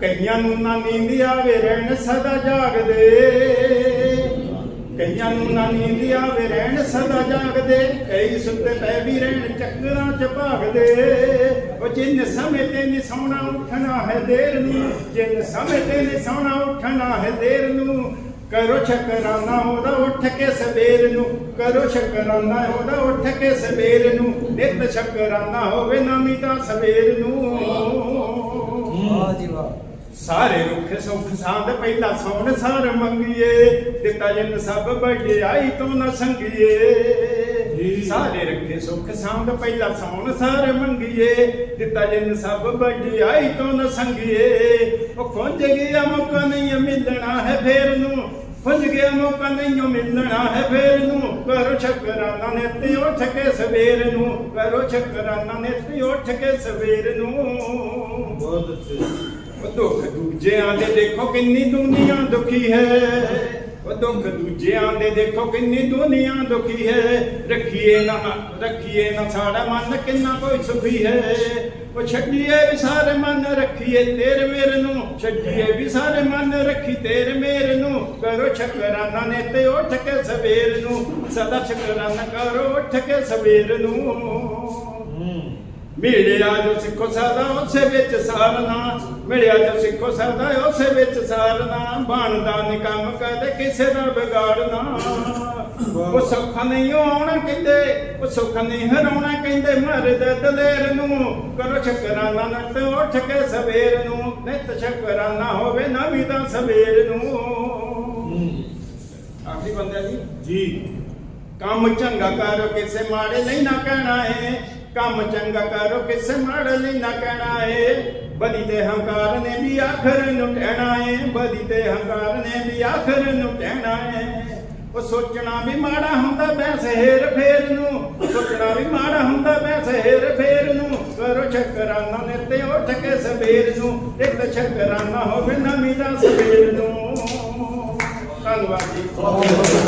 ਕਈਆਂ ਨੂੰ ਨਾ ਨੀਂਦ ਆਵੇ, ਰਹਿਣ ਸਦਾ ਜਾਗਦੇ। ਕਈਆਂ ਨੂੰ ਨਾ ਨੀਂਦ ਆਵੇ, ਰਹਿਣ ਸਦਾ ਜਾਗਦੇ। ਕਈ ਸੁੱਤੇ ਪੈ ਵੀ ਰਹਿਣ, ਚੱਕਰਾਂ ਚ ਭਾਗਦੇ। ਉਹ ਜਿੰਨ ਸਮੇਂ ਤੇ ਨੀ ਸੌਣਾ, ਉੱਠਣਾ ਹੈ ਦੇਰ ਨੂੰ। ਜਿੰਨ ਸਮੇਂ ਤੇ ਨੀ ਸੌਣਾ, ਉੱਠਣਾ ਹੈ ਦੇਰ ਨੂੰ। ਕਰੋ ਸ਼ਕਰਾਨਾ ਉਹਦਾ ਉੱਠ ਕੇ ਸਵੇਰ ਨੂੰ। ਕਰੋ ਸ਼ਕਰਾਨਾ ਉਹਦਾ ਉੱਠ ਕੇ ਸਵੇਰ ਨੂੰ। ਨਿਤ ਸ਼ਕਰਾਨਾ ਹੋਵੇ ਨਵੀਂ ਤਾਂ ਸਵੇਰ ਨੂੰ। ਵਾਹ ਜੀ ਵਾਹ। ਸਾਰੇ ਰੁੱਖ ਸੁਖ ਸਾਧ ਪਹਿਲਾ ਸੋਣ ਸਾਰ ਮੰਗੀਏ ਦਿੱਤਾ ਜਨ ਸਭ ਵਡਿਆਈ ਤੋਂ ਨਾ ਸੰਗੀਏ। ਸਾਰੇ ਰੱਖੇ ਸੁਖ ਸਾਧ ਪਹਿਲਾ ਸੋਣ ਸਾਰ ਮੰਗੀਏ ਦਿੱਤਾ ਜਨ ਸਭ ਵਡਿਆਈ ਤੋਂ ਨਾ ਸੰਗੀਏ। ਉਹ ਖੁੰਝ ਗਿਆ ਮੌਕਾ ਨਹੀਂ ਮਿਲਣਾ ਹੈ ਫੇਰ ਨੂੰ ਖੁੰਝ ਗਿਆ ਮੌਕਾ ਨਹੀਂ ਮਿਲਣਾ ਹੈ ਫੇਰ ਨੂੰ। ਕਰੋ ਸ਼ਕਰਾਨਾ ਨਿਤ ਉੱਠ ਕੇ ਸਵੇਰ ਨੂੰ ਕਰੋ ਸ਼ਕਰਾਨਾ ਨਿਤ ਉੱਠ ਕੇ ਸਵੇਰ ਨੂੰ। ਬਹੁਤ ਅੱਛੇ ਉਹ ਦੁੱਖ ਦੂਜਿਆਂ ਦੇ ਦੇਖੋ ਕਿੰਨੀ ਦੁਨੀਆ ਦੁਖੀ ਹੈ। ਉਹ ਦੁੱਖ ਦੂਜਿਆਂ ਦੇ ਦੇਖੋ ਕਿੰਨੀ ਦੁਨੀਆ ਦੁਖੀ ਹੈ। ਰੱਖੀਏ ਨਾ ਰੱਖੀਏ ਨਾ ਸਾਡਾ ਮਨ ਕਿੰਨਾ ਕੋਈ ਸੁਖੀ ਹੈ। ਉਹ ਛੱਡੀਏ ਵੀ ਸਾਰੇ ਮਨ, ਰੱਖੀਏ ਤੇਰੇ ਮੇਰੇ ਨੂੰ। ਛੱਡੀਏ ਵੀ ਸਾਰੇ ਮਨ, ਰੱਖੀ ਤੇਰੇ ਮੇਰੇ ਨੂੰ। ਕਰੋ ਸ਼ਕਰਾਨਾ ਨੇ ਤੇ ਉੱਠ ਕੇ ਸਵੇਰ ਨੂੰ। ਸਦਾ ਸ਼ਕਰਾਨਾ ਕਰੋ ਉੱਠ ਕੇ ਸਵੇਰ ਨੂੰ। ਹੂੰ। ਮਿਲਿਆ ਜੋ ਸਿੱਖੋ ਸਦਾ ਉਸੇ ਵਿੱਚ ਸਾਰਨਾ ਮਿਲਿਆ ਜੋ ਸਿੱਖੋ ਸਦਾ ਉਸੇ ਵਿੱਚ ਸਾਰਨਾ ਬਣਦਾ ਨੀ ਕੰਮ ਕਦੇ ਕਿਸੇ ਦਾ ਵਿਗਾੜਨਾ ਉਹ ਸੁੱਖ ਨਹੀਂ ਆਉਣਾ ਕਹਿੰਦੇ ਉਹ ਸੁੱਖ ਨਹੀਂ ਹਰਾਉਣਾ ਕਹਿੰਦੇ ਮਰਦ ਦਲੇਰ ਨੂੰ। ਕਰੋ ਸ਼ਕਰਾਨਾ ਨਟ ਉੱਠ ਕੇ ਸਵੇਰ ਨੂੰ। ਨਿਤ ਸ਼ਕਰਾਨਾ ਹੋਵੇ ਨਵੀਂ ਦਾ ਸਵੇਰ ਨੂੰ। ਹੂੰ ਆਖਰੀ ਬੰਦਾ ਜੀ। ਜੀ। ਕੰਮ ਚੰਗਾ ਕਰੋ ਕਿਸੇ ਮਾੜੇ ਲਈ ਨਾ ਕਹਿਣਾ ਏ। ਕੰਮ ਚੰਗਾ ਕਰੋ ਕਿਸੇ ਮਾੜੇ ਲਈ ਨਾ ਕਹਿਣਾ ਏ। ਬਦੀ ਤੇ ਹੰਕਾਰ ਨੇ ਵੀ ਆਖਰ ਨੂੰ ਟਹਿਣਾ ਏ। ਬਦੀ ਤੇ ਹੰਕਾਰ ਨੇ ਵੀ ਆਖਰ ਨੂੰ ਟਹਿਣਾ ਏ। ਉਹ ਸੋਚਣਾ ਵੀ ਮਾੜਾ ਹੁੰਦਾ ਬੈਸ ਹੇਰ ਫੇਰ ਨੂੰ। ਸੋਚਣਾ ਵੀ ਮਾੜਾ ਹੁੰਦਾ ਬੈਸ ਹੇਰ ਫੇਰ ਨੂੰ। ਕਰੋ ਸ਼ਕਰਾਨਾ ਨੇ ਤੇ ਉੱਠ ਕੇ ਸਵੇਰ ਨੂੰ। ਇੱਕ ਸ਼ਕਰਾਨਾ ਹੋਵੇ ਨਵੀਂ ਦਾ ਸਵੇਰ ਨੂੰ। ਧੰਨਵਾਦ ਜੀ।